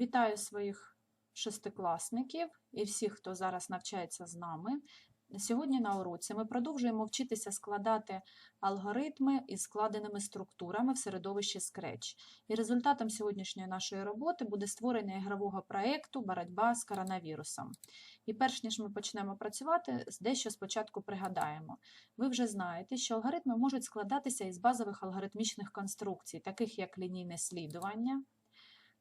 Вітаю своїх шестикласників і всіх, хто зараз навчається з нами. Сьогодні на уроці ми продовжуємо вчитися складати алгоритми із складеними структурами в середовищі Scratch. І результатом сьогоднішньої нашої роботи буде створення ігрового проєкту Боротьба з коронавірусом. І перш ніж ми почнемо працювати, дещо спочатку пригадаємо. Ви вже знаєте, що алгоритми можуть складатися із базових алгоритмічних конструкцій, таких як лінійне слідування,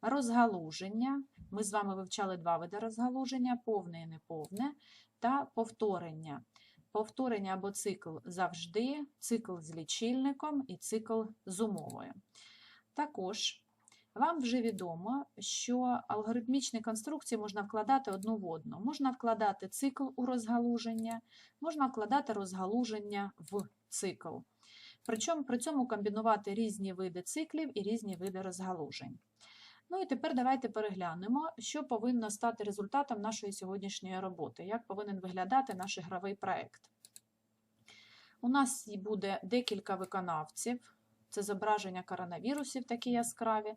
розгалуження. Ми з вами вивчали два види розгалуження: повне і неповне, та повторення. Повторення або цикл завжди, цикл з лічильником і цикл з умовою. Також вам вже відомо, що алгоритмічні конструкції можна вкладати одну в одну. Можна вкладати цикл у розгалуження, можна вкладати розгалуження в цикл. Причому при цьому комбінувати різні види циклів і різні види розгалужень. Ну і тепер давайте переглянемо, що повинно стати результатом нашої сьогоднішньої роботи, як повинен виглядати наш ігровий проєкт. У нас буде декілька виконавців, це зображення коронавірусів такі яскраві.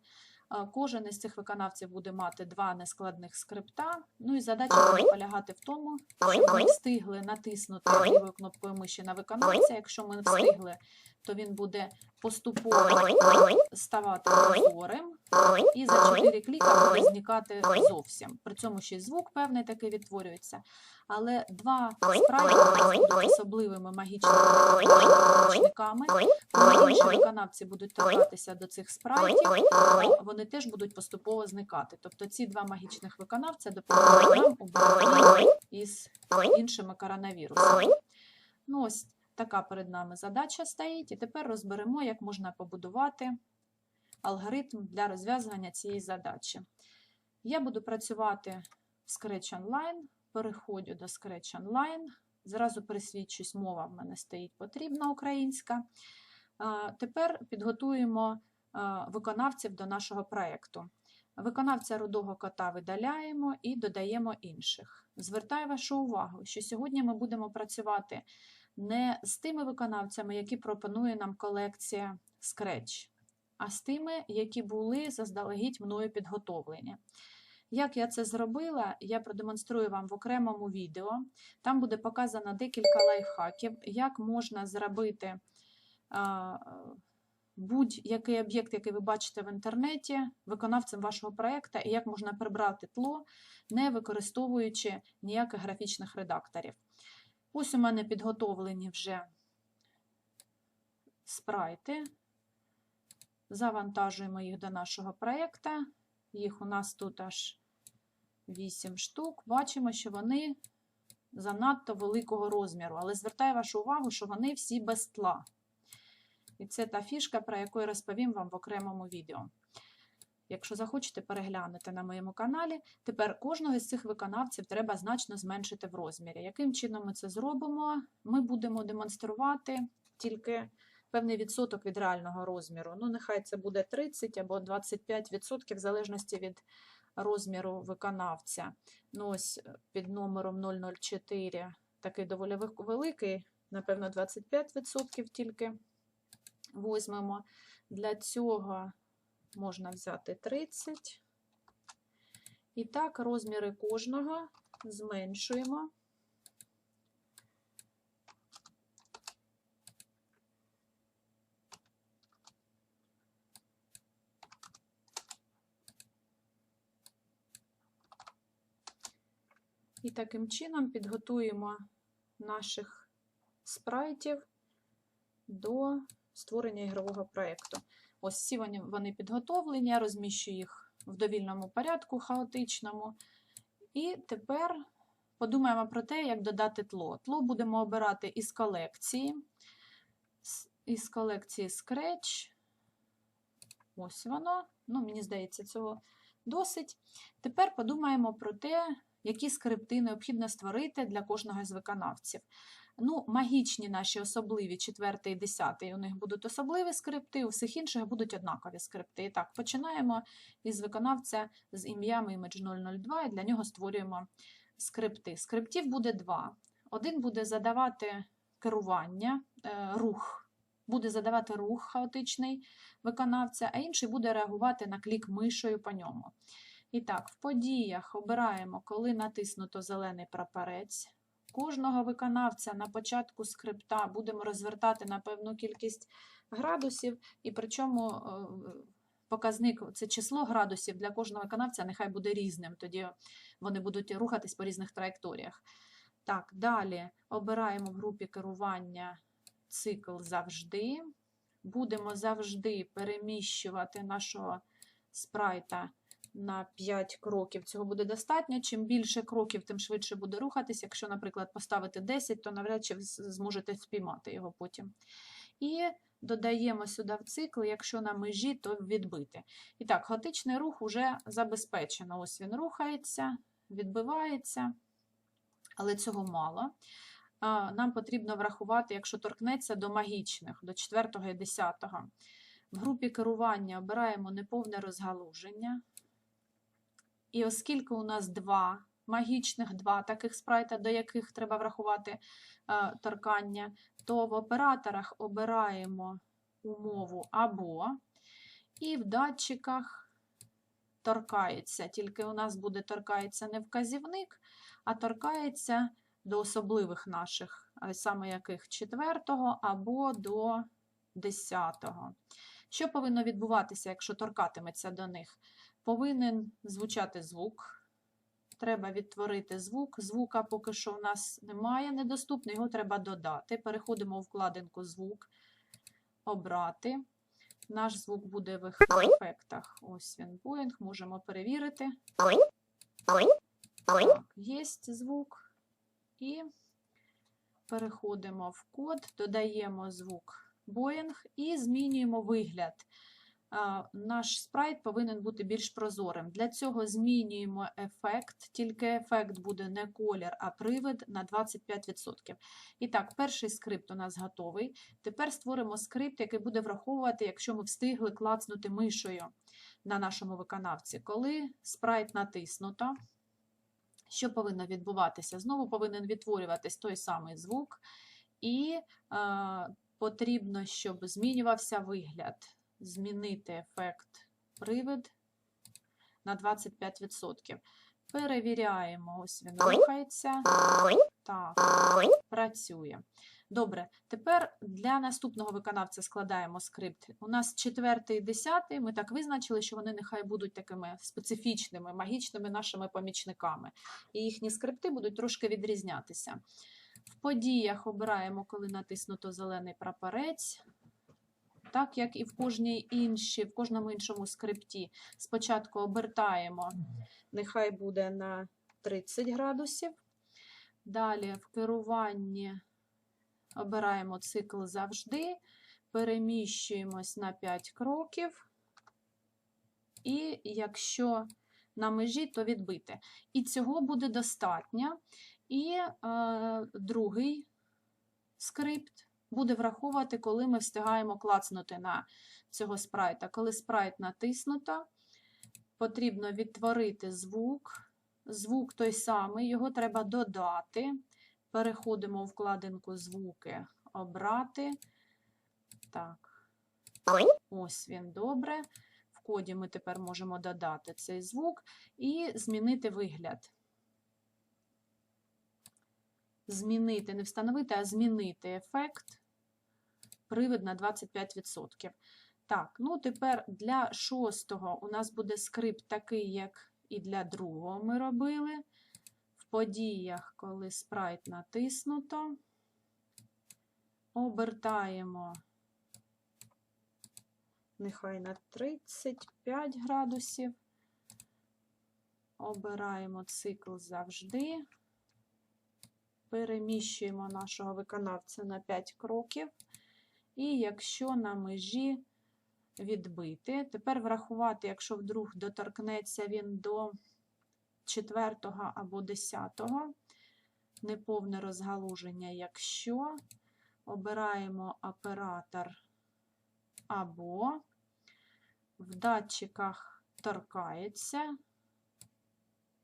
Кожен із цих виконавців буде мати два нескладних скрипта. Ну і задача буде полягати в тому, щоб ми встигли натиснути лівою кнопкою миші на виконавця. Якщо ми встигли, то він буде поступово ставати прозорим і за 4 кліка буде зникати зовсім. При цьому ще й звук певний такий відтворюється. Але два спрайти будуть особливими магічними помічниками. Виконавці будуть торкатися до цих спрайтів, вони теж будуть поступово зникати. Тобто ці два магічних виконавця допоможуть нам у боротьбі із іншими коронавірусами. Ну, ось така перед нами задача стоїть. І тепер розберемо, як можна побудувати алгоритм для розв'язування цієї задачі. Я буду працювати в Scratch Online, переходжу до Scratch Online. Зразу присвідчусь, мова в мене стоїть потрібна українська. Тепер підготуємо виконавців до нашого проєкту. Виконавця рудого кота видаляємо і додаємо інших. Звертаю вашу увагу, що сьогодні ми будемо працювати не з тими виконавцями, які пропонує нам колекція Scratch, а з тими, які були заздалегідь мною підготовлені. Як я це зробила, я продемонструю вам в окремому відео. Там буде показано декілька лайфхаків, як можна зробити будь-який об'єкт, який ви бачите в інтернеті, виконавцем вашого проєкту, і як можна прибрати тло, не використовуючи ніяких графічних редакторів. Ось у мене підготовлені вже спрайти. Завантажуємо їх до нашого проєкту. Їх у нас тут аж 8 штук. Бачимо, що вони занадто великого розміру, але звертаю вашу увагу, що вони всі без тла. І це та фішка, про яку я розповім вам в окремому відео. Якщо захочете переглянути на моєму каналі, тепер кожного з цих виконавців треба значно зменшити в розмірі. Яким чином ми це зробимо? Ми будемо демонструвати тільки певний відсоток від реального розміру. Ну, нехай це буде 30 або 25% в залежності від розміру виконавця. Ну, ось під номером 004 такий доволі великий, напевно, 25% тільки візьмемо. Для цього можна взяти 30. І так, розміри кожного зменшуємо. І таким чином підготуємо наших спрайтів до створення ігрового проєкту. Ось всі вони, підготовлені, я розміщую їх в довільному порядку, хаотичному. І тепер подумаємо про те, як додати тло. Тло будемо обирати із колекції, із колекції Scratch. Ось воно. Ну, Мені здається, цього досить. Тепер подумаємо про те, які скрипти необхідно створити для кожного з виконавців. Ну, Магічні наші особливі 4 і 10 у них будуть особливі скрипти, у всіх інших будуть однакові скрипти. Так, починаємо із виконавця з ім'ям Image 002 і для нього створюємо скрипти. Скриптів буде два. Один буде задавати керування, рух, буде задавати рух хаотичний виконавця, а інший буде реагувати на клік мишою по ньому. І так, в подіях обираємо, коли натиснуто зелений прапорець. Кожного виконавця на початку скрипта будемо розвертати на певну кількість градусів, і причому е, показник, це число градусів для кожного виконавця нехай буде різним, тоді вони будуть рухатись по різних траєкторіях. Так, далі обираємо в групі керування цикл завжди. Будемо завжди переміщувати нашого спрайта на 5 кроків. Цього буде достатньо. Чим більше кроків, тим швидше буде рухатись. Якщо, наприклад, поставити 10, то навряд чи зможете спіймати його потім. І додаємо сюди в цикл, якщо на межі, то відбити. І так, хаотичний рух вже забезпечено. Ось він рухається, відбивається, але цього мало. Нам потрібно врахувати, якщо торкнеться до магічних, до 4 і 10. В групі керування обираємо неповне розгалуження. І оскільки у нас два магічних, два таких спрайта, до яких треба врахувати е, торкання, то в операторах обираємо умову або, і в датчиках торкається. Тільки у нас буде торкається не вказівник, а торкається до особливих наших, саме яких четвертого або до десятого. Що повинно відбуватися, якщо торкатиметься до них? Повинен звучати звук. Треба відтворити звук. Звука поки що у нас немає, недоступний, його треба додати. Переходимо у вкладинку звук, обрати. Наш звук буде в ефектах. Ось він Boeing, можемо перевірити. Так, є звук. І переходимо в код, додаємо звук Boeing і змінюємо вигляд. Наш спрайт повинен бути більш прозорим. Для цього змінюємо ефект, тільки ефект буде не колір, а привид на 25%. І так, перший скрипт у нас готовий. Тепер створимо скрипт, який буде враховувати, якщо ми встигли клацнути мишою на нашому виконавці. Коли спрайт натиснуто, що повинно відбуватися? Знову повинен відтворюватись той самий звук, і е, потрібно, щоб змінювався вигляд. Змінити ефект привид на 25%. Перевіряємо, ось він рухається. Так, працює. Добре, тепер для наступного виконавця складаємо скрипт. У нас четвертий і десятий, ми так визначили, що вони нехай будуть такими специфічними, магічними нашими помічниками. І їхні скрипти будуть трошки відрізнятися. В подіях обираємо, коли натиснуто зелений прапорець. Так як і в кожній іншій, в кожному іншому скрипті. Спочатку обертаємо, нехай буде на 30 градусів. Далі в керуванні обираємо цикл завжди, переміщуємось на 5 кроків. І якщо на межі, то відбити. І цього буде достатньо. І е, другий скрипт буде враховувати, коли ми встигаємо клацнути на цього спрайта. Коли спрайт натиснуто, потрібно відтворити звук. Звук той самий, його треба додати. Переходимо у вкладинку звуки, обрати. Так, ось він добре. В коді ми тепер можемо додати цей звук і змінити вигляд. Змінити, не встановити, а змінити ефект. Привид на 25%. Так, ну тепер для шостого у нас буде скрипт такий, як і для другого ми робили. В подіях, коли спрайт натиснуто, обертаємо нехай на 35 градусів. Обираємо цикл завжди. Переміщуємо нашого виконавця на 5 кроків. І якщо на межі відбити, тепер врахувати, якщо вдруг доторкнеться він до 4 або 10, неповне розгалуження, якщо обираємо оператор або в датчиках торкається.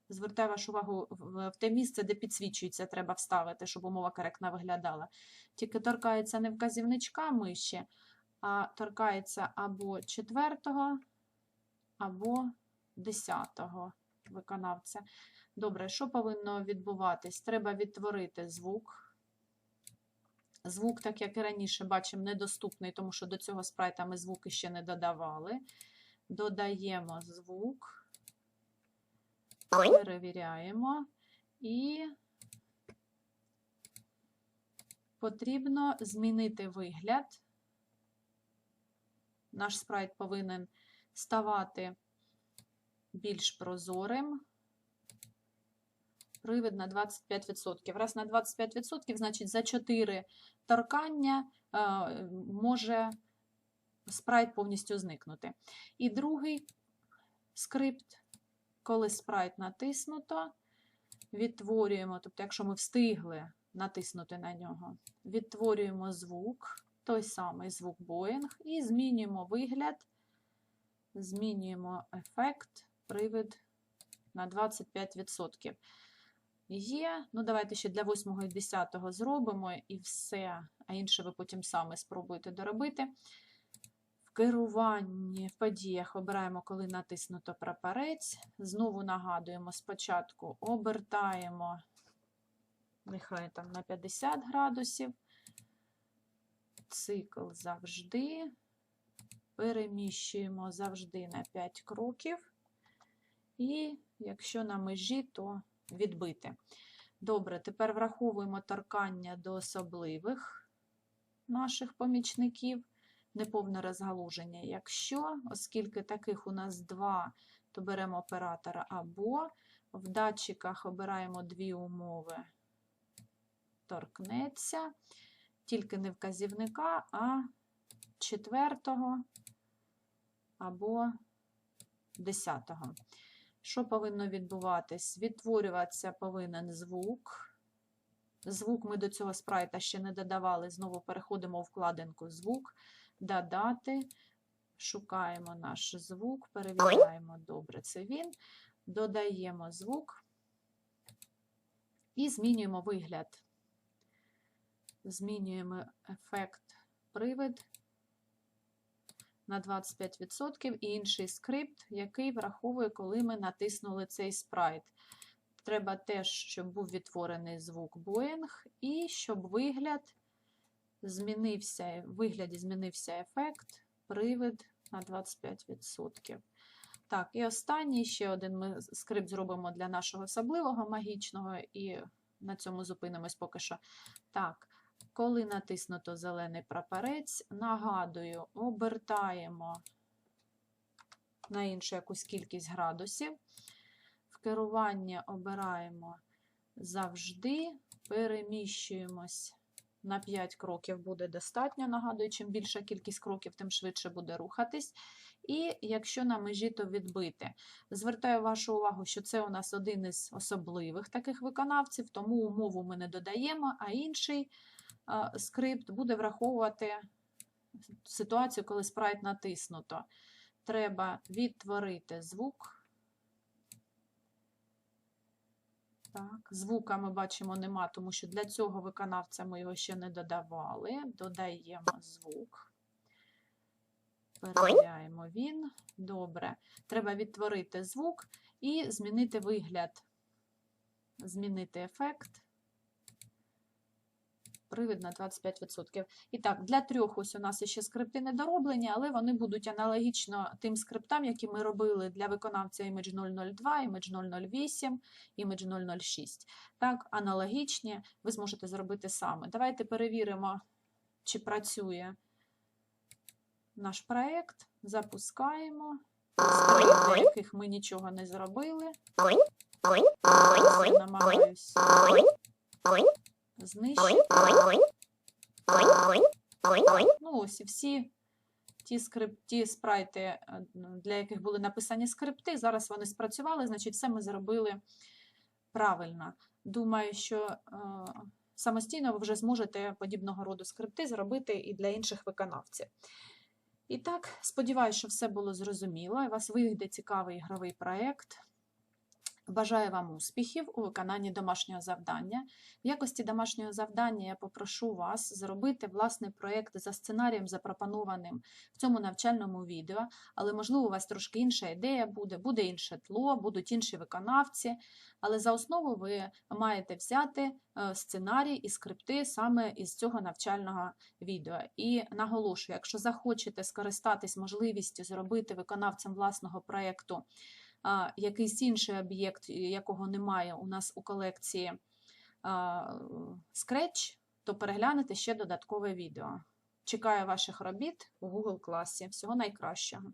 Звертаю вашу увагу в те місце, де підсвічується, треба вставити, щоб умова коректно виглядала. Тільки торкається не вказівничка миші, а торкається або четвертого, або десятого. виконавця. Добре, що повинно відбуватись? Треба відтворити звук. Звук, так як і раніше, бачимо, недоступний, тому що до цього спрайта ми звуки ще не додавали. Додаємо звук, перевіряємо і потрібно змінити вигляд. Наш спрайт повинен ставати більш прозорим. Привид на 25%. Раз на 25%, значить за 4 торкання е, може спрайт повністю зникнути. І другий скрипт, коли спрайт натиснуто, відтворюємо, тобто, якщо ми встигли натиснути на нього, відтворюємо звук, той самий звук Boeing, і змінюємо вигляд, змінюємо ефект, привид на 25%. Є, ну давайте ще для 8 і 10 зробимо і все, а інше ви потім саме спробуєте доробити. В керуванні, в подіях обираємо, коли натиснуто прапорець. Знову нагадуємо, спочатку обертаємо, нехай там на 50 градусів. Цикл завжди. Переміщуємо завжди на 5 кроків. І якщо на межі, то відбити. Добре, тепер враховуємо торкання до особливих наших помічників, неповне розгалуження. Якщо, оскільки таких у нас два, то беремо оператора або в датчиках обираємо дві умови, торкнеться, тільки не вказівника, а четвертого або десятого. Що повинно відбуватись? Відтворюватися повинен звук. Звук ми до цього спрайта ще не додавали. Знову переходимо у вкладинку звук, додати, шукаємо наш звук, перевіряємо, добре, це він. Додаємо звук і змінюємо вигляд. Змінюємо ефект привид на 25% і інший скрипт, який враховує, коли ми натиснули цей спрайт. Треба теж, щоб був відтворений звук Boeing, і щоб вигляд змінився, в вигляді змінився ефект, привид на 25%. Так, і останній ще один ми скрипт зробимо для нашого особливого магічного, і на цьому зупинимось поки що. Так. Коли натиснуто зелений прапорець, нагадую, обертаємо на іншу якусь кількість градусів. В керуванні обираємо завжди, переміщуємось на 5 кроків буде достатньо. Нагадую, чим більша кількість кроків, тим швидше буде рухатись. І якщо на межі, то відбити. Звертаю вашу увагу, що це у нас один із особливих таких виконавців, тому умову ми не додаємо, а інший скрипт буде враховувати ситуацію, коли спрайт натиснуто. Треба відтворити звук. Так, Звука ми бачимо нема, тому що для цього виконавця ми його ще не додавали. Додаємо звук. Перевіряємо він. Добре. Треба відтворити звук і змінити вигляд, змінити ефект привід на 25%. І так, для трьох ось у нас ще скрипти не дороблені, але вони будуть аналогічно тим скриптам, які ми робили для виконавця Image 002, Image 008, Image 006. Так, аналогічні, ви зможете зробити саме. Давайте перевіримо, чи працює наш проєкт. Запускаємо. Для яких ми нічого не зробили. Намагаюсь знищити. Ну, ось і всі ті скрип, ті спрайти, е, для яких були написані скрипти, зараз вони спрацювали, значить, все ми зробили правильно. Думаю, що е, самостійно ви вже зможете подібного роду скрипти зробити і для інших виконавців. І так, сподіваюся, що все було зрозуміло, і вас вийде цікавий ігровий проєкт. Бажаю вам успіхів у виконанні домашнього завдання. В якості домашнього завдання я попрошу вас зробити власний проєкт за сценарієм, запропонованим в цьому навчальному відео, але, можливо, у вас трошки інша ідея буде, буде інше тло, будуть інші виконавці. Але за основу ви маєте взяти е, сценарій і скрипти саме із цього навчального відео. І наголошую, якщо захочете скористатись можливістю зробити виконавцем власного проєкту якийсь інший об'єкт, якого немає у нас у колекції Scratch, то переглянете ще додаткове відео. Чекаю ваших робіт у Google класі. Всього найкращого!